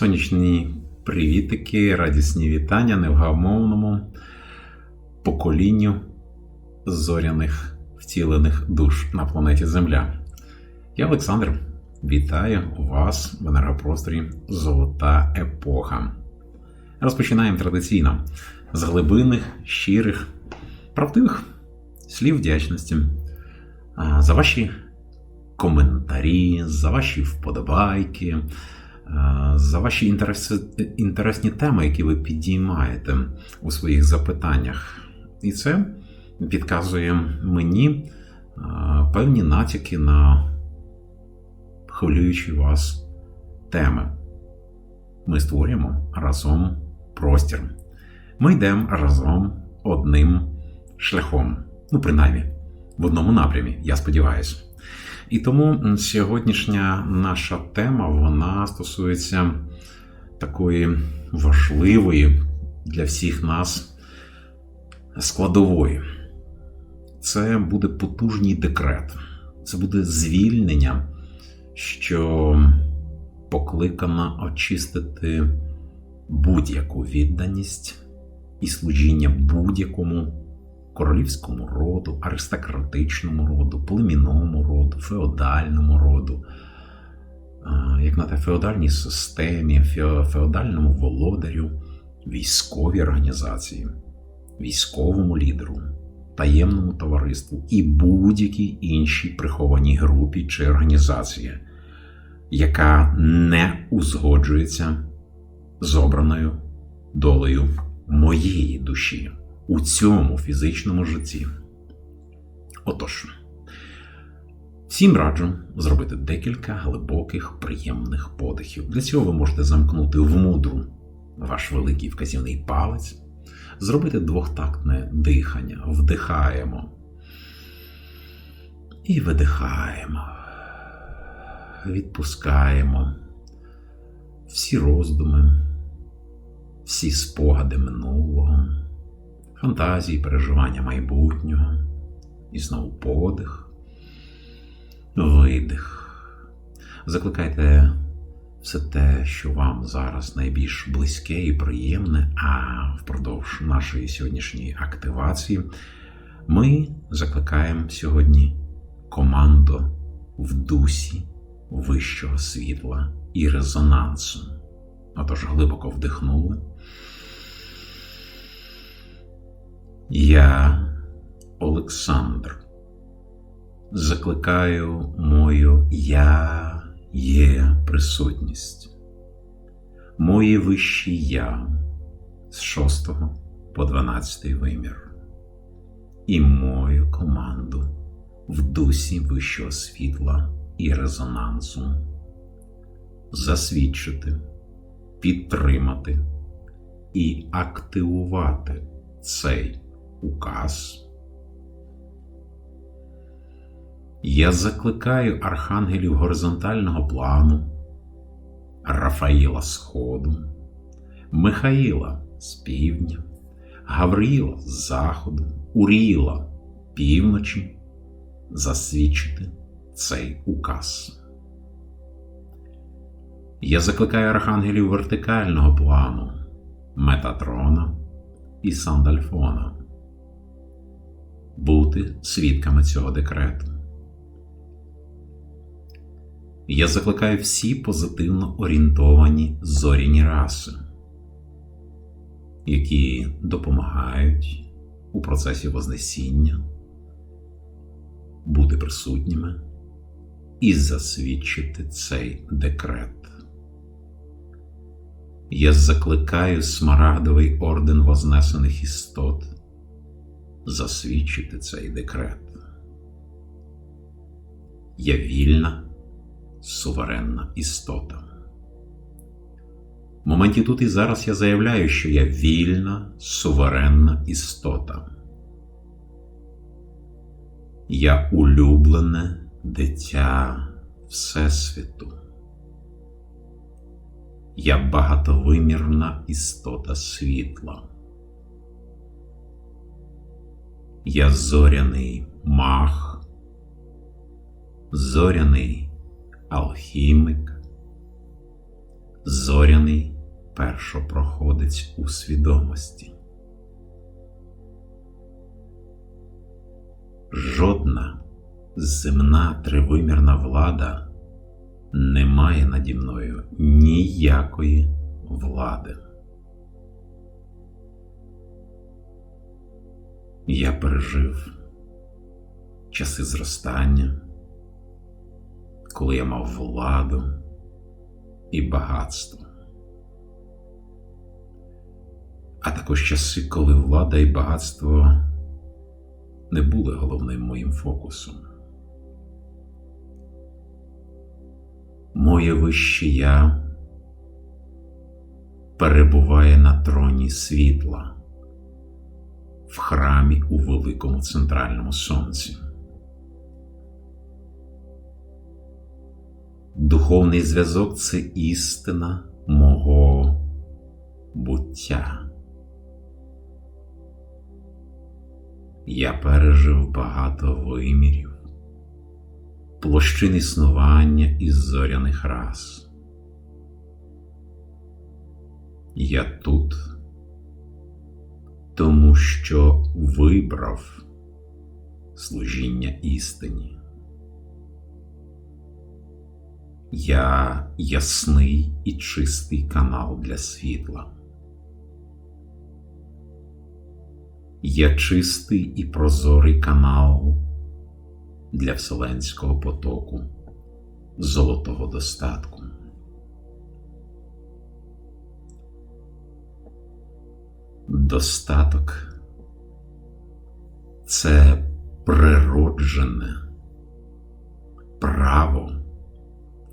Сонячні привітики, радісні вітання невгамовному поколінню зоряних втілених душ на планеті Земля. Я Олександр. Вітаю вас в енергопросторі Золота епоха. Розпочинаємо традиційно з глибинних, щирих, правдивих слів вдячності за ваші коментарі, за ваші вподобайки, за ваші інтереси, інтересні теми, які ви підіймаєте у своїх запитаннях. І це підказує мені е, певні натяки на хвилюючі вас теми. Ми створюємо разом простір. Ми йдемо разом одним шляхом. Ну, принаймні, в одному напрямі, я сподіваюся. І тому сьогоднішня наша тема вона стосується такої важливої для всіх нас складової. Це буде потужний декрет, це буде звільнення, що покликано очистити будь-яку відданість і служіння будь-якому королівському роду, аристократичному роду, племінному роду, феодальному роду, як на те, феодальній системі, феодальному володарю, військовій організації, військовому лідеру, таємному товариству і будь-якій іншій прихованій групі чи організації, яка не узгоджується з обраною долею моєї душі у цьому фізичному житті. Отож, всім раджу зробити декілька глибоких, приємних подихів. Для цього ви можете замкнути в мудру ваш великий вказівний палець, зробити двохтактне дихання, вдихаємо і видихаємо, відпускаємо всі роздуми, всі спогади минулого фантазії, переживання майбутнього, і знову подих, видих. Закликайте все те, що вам зараз найбільш близьке і приємне, а впродовж нашої сьогоднішньої активації ми закликаємо сьогодні команду в дусі вищого світла і резонансу. Отож глибоко вдихнули. Я, Олександр, закликаю мою Я є присутність, моє вище Я з 6 по 12 вимір. І мою команду в дусі вищого світла і резонансу, засвідчити, підтримати і активувати цей указ. Я закликаю архангелів горизонтального плану, Рафаїла Сходу, Михаїла з півдня, Гавриїла з заходу, Уріїла півночі засвідчити цей указ. Я закликаю архангелів вертикального плану, Метатрона і Сандальфона бути свідками цього декрету. Я закликаю всі позитивно орієнтовані зоряні раси, які допомагають у процесі Вознесіння бути присутніми і засвідчити цей декрет. Я закликаю смарагдовий орден Вознесених істот засвідчити цей декрет. Я вільна, суверенна істота. В моменті тут і зараз я заявляю, що я вільна, суверенна істота. Я улюблене дитя Всесвіту. Я багатовимірна істота світла. Я зоряний мах, зоряний алхімик, зоряний першопроходець у свідомості. Жодна земна тривимірна влада не має наді мною ніякої влади. Я пережив часи зростання, коли я мав владу і багатство, а також часи, коли влада і багатство не були головним моїм фокусом. Моє вище я перебуває на троні світла в храмі у великому центральному сонці. Духовний зв'язок це істина мого буття. Я пережив багато вимірів, площин існування із зоряних рас. Я тут, тому що вибрав служіння істині. Я ясний і чистий канал для світла. Я чистий і прозорий канал для вселенського потоку золотого достатку. Достаток це природжене право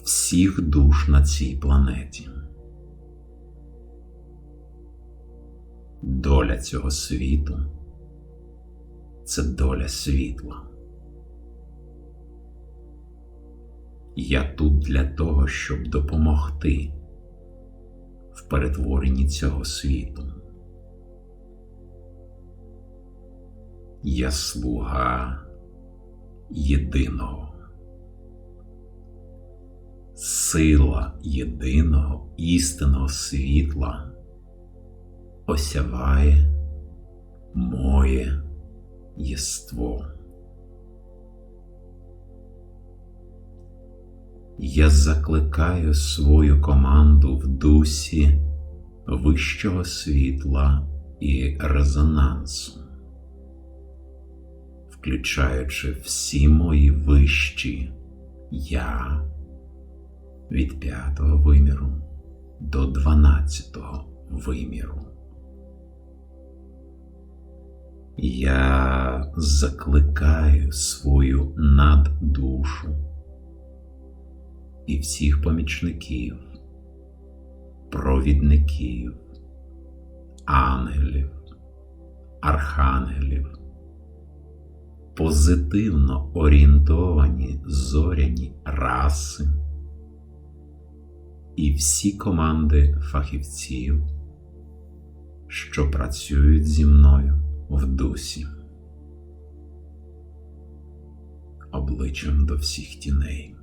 всіх душ на цій планеті. Доля цього світу це доля світла. Я тут для того, щоб допомогти в перетворенні цього світу. Я слуга єдиного, сила єдиного істинного світла осяває моє єство. Я закликаю свою команду в дусі вищого світла і резонансу, включаючи всі мої вищі я від п'ятого виміру до дванадцятого виміру. Я закликаю свою наддушу і всіх помічників, провідників, ангелів, архангелів, позитивно орієнтовані зоряні раси і всі команди фахівців, що працюють зі мною в дусі, обличчям до всіх тіней.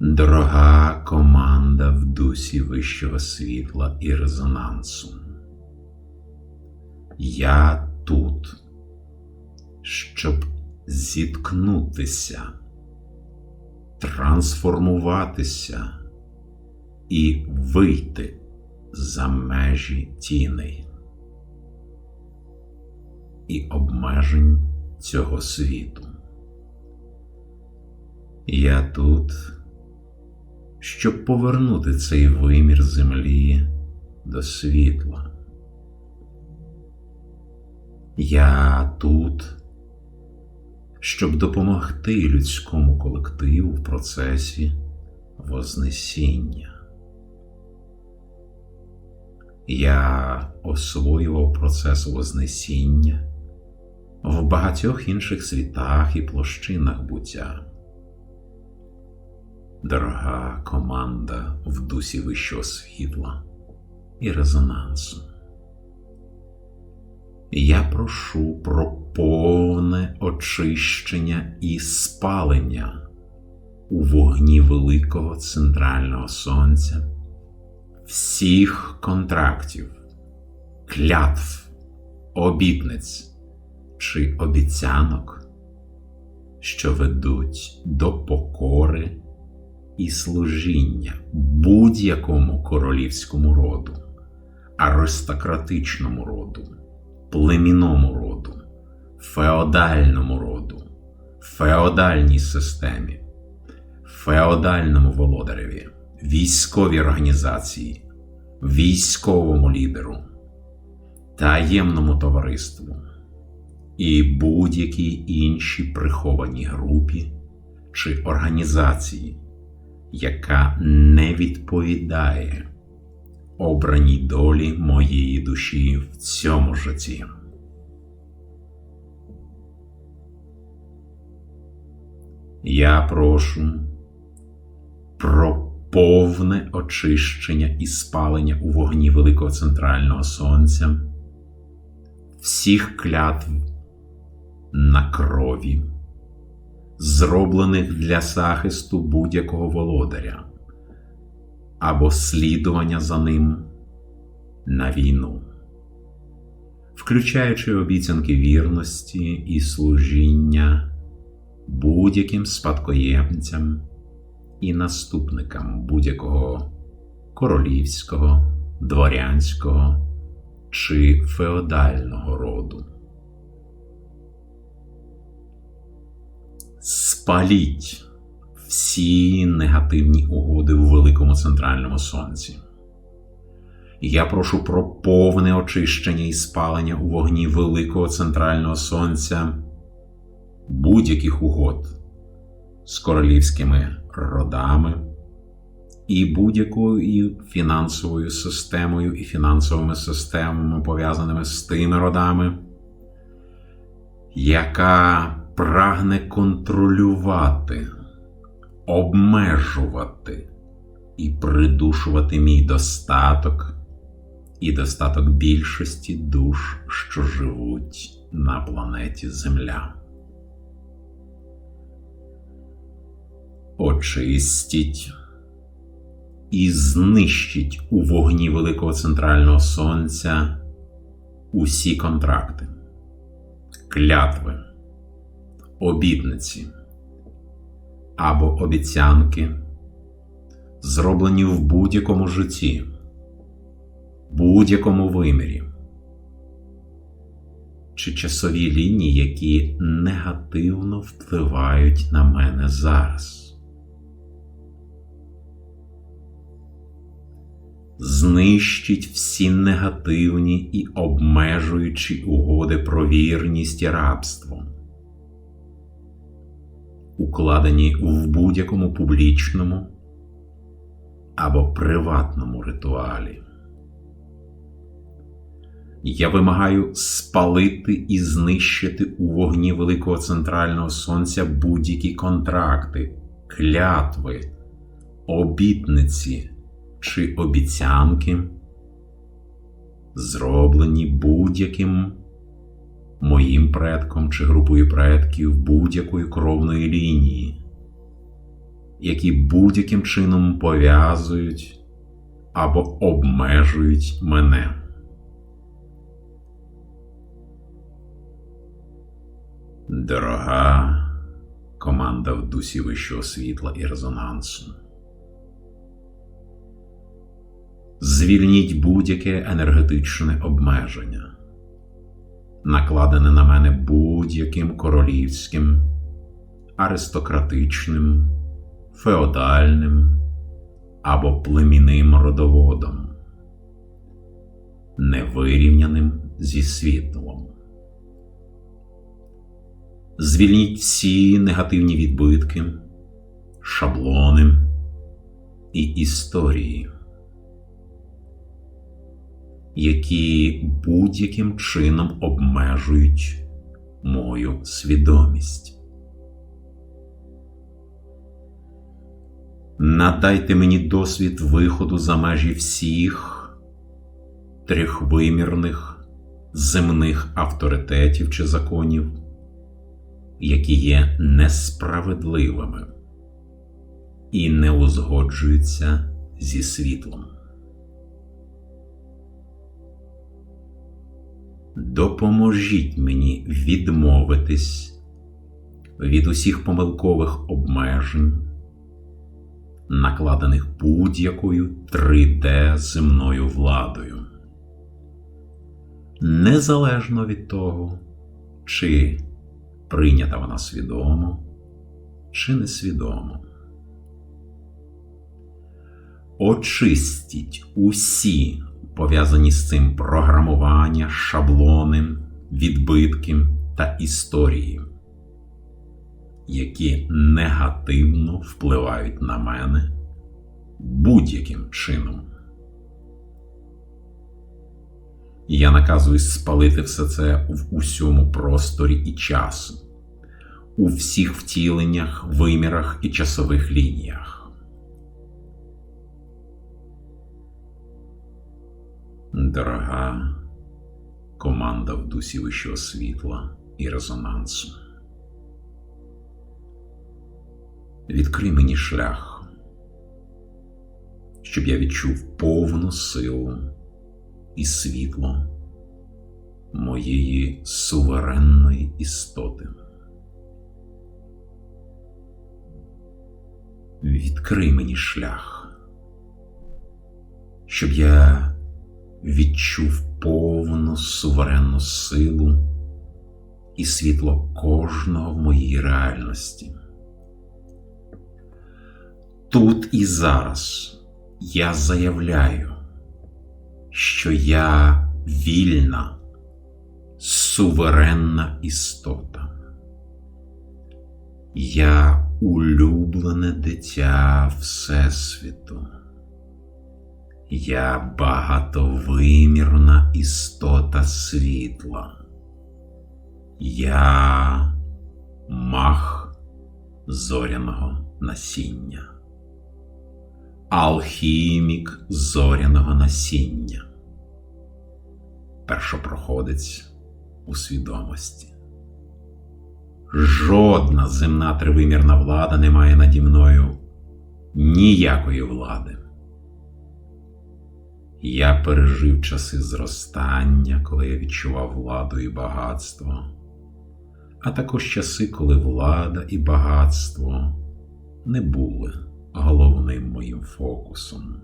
Дорога команда в дусі вищого світла і резонансу. Я тут, щоб зіткнутися, трансформуватися і вийти за межі тіней і обмежень цього світу. Я тут, щоб повернути цей вимір землі до світла. Я тут, щоб допомогти людському колективу в процесі Вознесіння. Я освоював процес Вознесіння в багатьох інших світах і площинах буття. Дорога команда в дусі вищого світла і резонансу. Я прошу про повне очищення і спалення у вогні великого центрального сонця всіх контрактів, клятв, обітниць чи обіцянок, що ведуть до покори і служіння будь-якому королівському роду, аристократичному роду, племінному роду, феодальному роду, феодальній системі, феодальному володареві, військовій організації, військовому лідеру, таємному товариству і будь-якій іншій прихованій групі чи організації яка не відповідає обраній долі моєї душі в цьому житті. Я прошу про повне очищення і спалення у вогні Великого Центрального Сонця, всіх клятв на крові зроблених для захисту будь-якого володаря або слідування за ним на війну, включаючи обіцянки вірності і служіння будь-яким спадкоємцям і наступникам будь-якого королівського, дворянського чи феодального роду. Спаліть всі негативні угоди в великому центральному сонці. Я прошу про повне очищення і спалення у вогні великого центрального сонця будь-яких угод з королівськими родами і будь-якою фінансовою системою і фінансовими системами, пов'язаними з тими родами, яка прагне контролювати, обмежувати і придушувати мій достаток і достаток більшості душ, що живуть на планеті Земля. Очистіть і знищить у вогні Великого Центрального Сонця усі контракти, клятви обітниці або обіцянки, зроблені в будь-якому житті, будь-якому вимірі, чи часові лінії, які негативно впливають на мене зараз. Знищить всі негативні і обмежуючі угоди про вірність і рабство укладені в будь-якому публічному або приватному ритуалі. Я вимагаю спалити і знищити у вогні Великого Центрального Сонця будь-які контракти, клятви, обітниці чи обіцянки, зроблені будь-яким моїм предком чи групою предків будь-якої кровної лінії, які будь-яким чином пов'язують або обмежують мене. Дорога команда в дусі вищого світла і резонансу. Звільніть будь-яке енергетичне обмеження накладене на мене будь-яким королівським, аристократичним, феодальним або племінним родоводом, невирівняним зі світлом. Звільніть всі негативні відбитки, шаблони і історії які будь-яким чином обмежують мою свідомість. Надайте мені досвід виходу за межі всіх трьохвимірних земних авторитетів чи законів, які є несправедливими, і не узгоджуються зі світлом. Допоможіть мені відмовитись від усіх помилкових обмежень, накладених будь-якою 3D земною владою, незалежно від того, чи прийнята вона свідомо, чи несвідомо. Очистіть усі пов'язані з цим програмування, шаблони, відбитки та історії, які негативно впливають на мене будь-яким чином. Я наказую спалити все це в усьому просторі і часу, у всіх втіленнях, вимірах і часових лініях. Дорога команда в дусі вищого світла і резонансу. Відкрий мені шлях, щоб я відчув повну силу і світло моєї суверенної істоти. Відкрий мені шлях, щоб я відчув повну суверенну силу і світло кожного в моїй реальності. Тут і зараз я заявляю, що я вільна, суверенна істота. Я улюблене дитя Всесвіту. Я багатовимірна істота світла. Я мах зоряного насіння, алхімік зоряного насіння, першопроходець у свідомості. Жодна земна тривимірна влада не має наді мною ніякої влади. Я пережив часи зростання, коли я відчував владу і багатство, а також часи, коли влада і багатство не були головним моїм фокусом.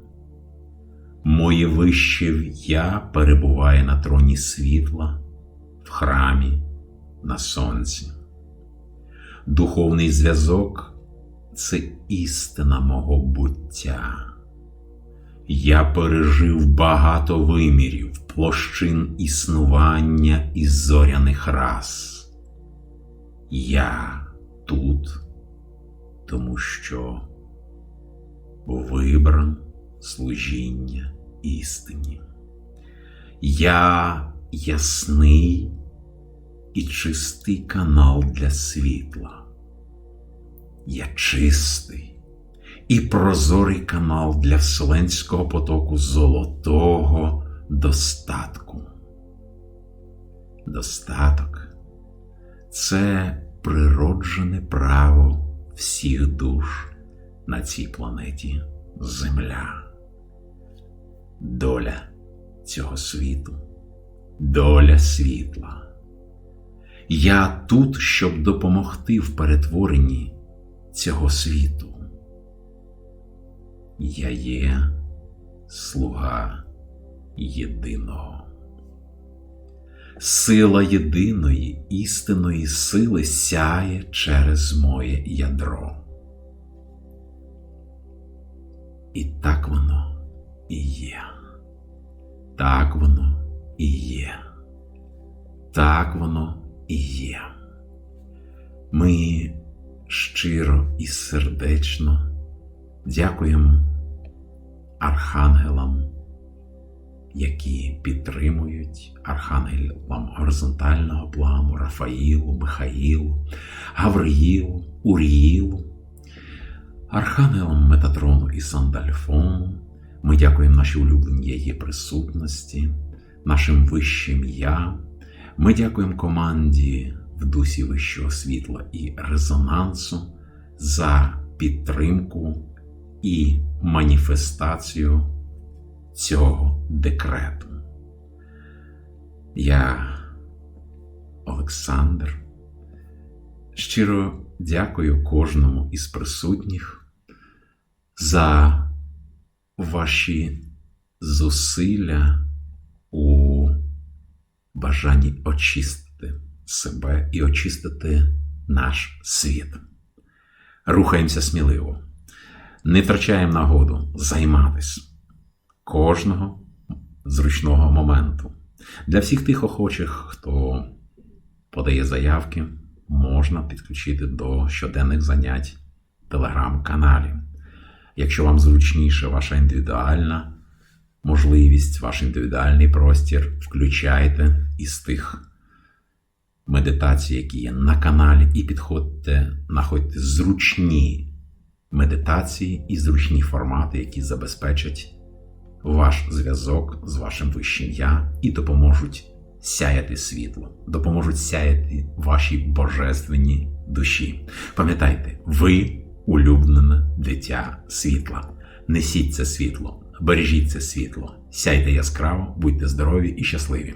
Моє вище я перебуває на троні світла, в храмі, на сонці. Духовний зв'язок це істина мого буття. Я пережив багато вимірів, площин існування і зоряних рас. Я тут, тому що вибран служіння істині. Я ясний і чистий канал для світла. Я чистий і прозорий канал для вселенського потоку золотого достатку. Достаток це природжене право всіх душ на цій планеті Земля. Доля цього світу, доля світла. Я тут, щоб допомогти в перетворенні цього світу. Я є слуга єдиного. Сила єдиної істинної сили сяє через моє ядро. І так воно і є. Так воно і є. Так воно і є. Ми щиро і сердечно. Дякуємо архангелам, які підтримують архангелам горизонтального плану Рафаїлу, Михаїлу, Гавриїлу, Уріїлу, архангелам Метатрону і Сандальфону. Ми дякуємо нашій улюбленій її присутності, нашим вищим я. Ми дякуємо команді в дусі вищого світла і резонансу за підтримку і маніфестацію цього декрету. Я, Олександр, щиро дякую кожному із присутніх за ваші зусилля у бажанні очистити себе і очистити наш світ. Рухаємося сміливо, не втрачаємо нагоду займатися кожного зручного моменту. Для всіх тих охочих, хто подає заявки, можна підключити до щоденних занять телеграм-каналів. Якщо вам зручніше ваша індивідуальна можливість, ваш індивідуальний простір, включайте із тих медитацій, які є на каналі, і підходьте, знаходьте зручні медитації і зручні формати, які забезпечать ваш зв'язок з вашим вищим я і допоможуть сяяти світло, допоможуть сяяти вашій божественній душі. Пам'ятайте, ви улюблене дитя світла. Несіть це світло, бережіть це світло, сяйте яскраво, будьте здорові і щасливі.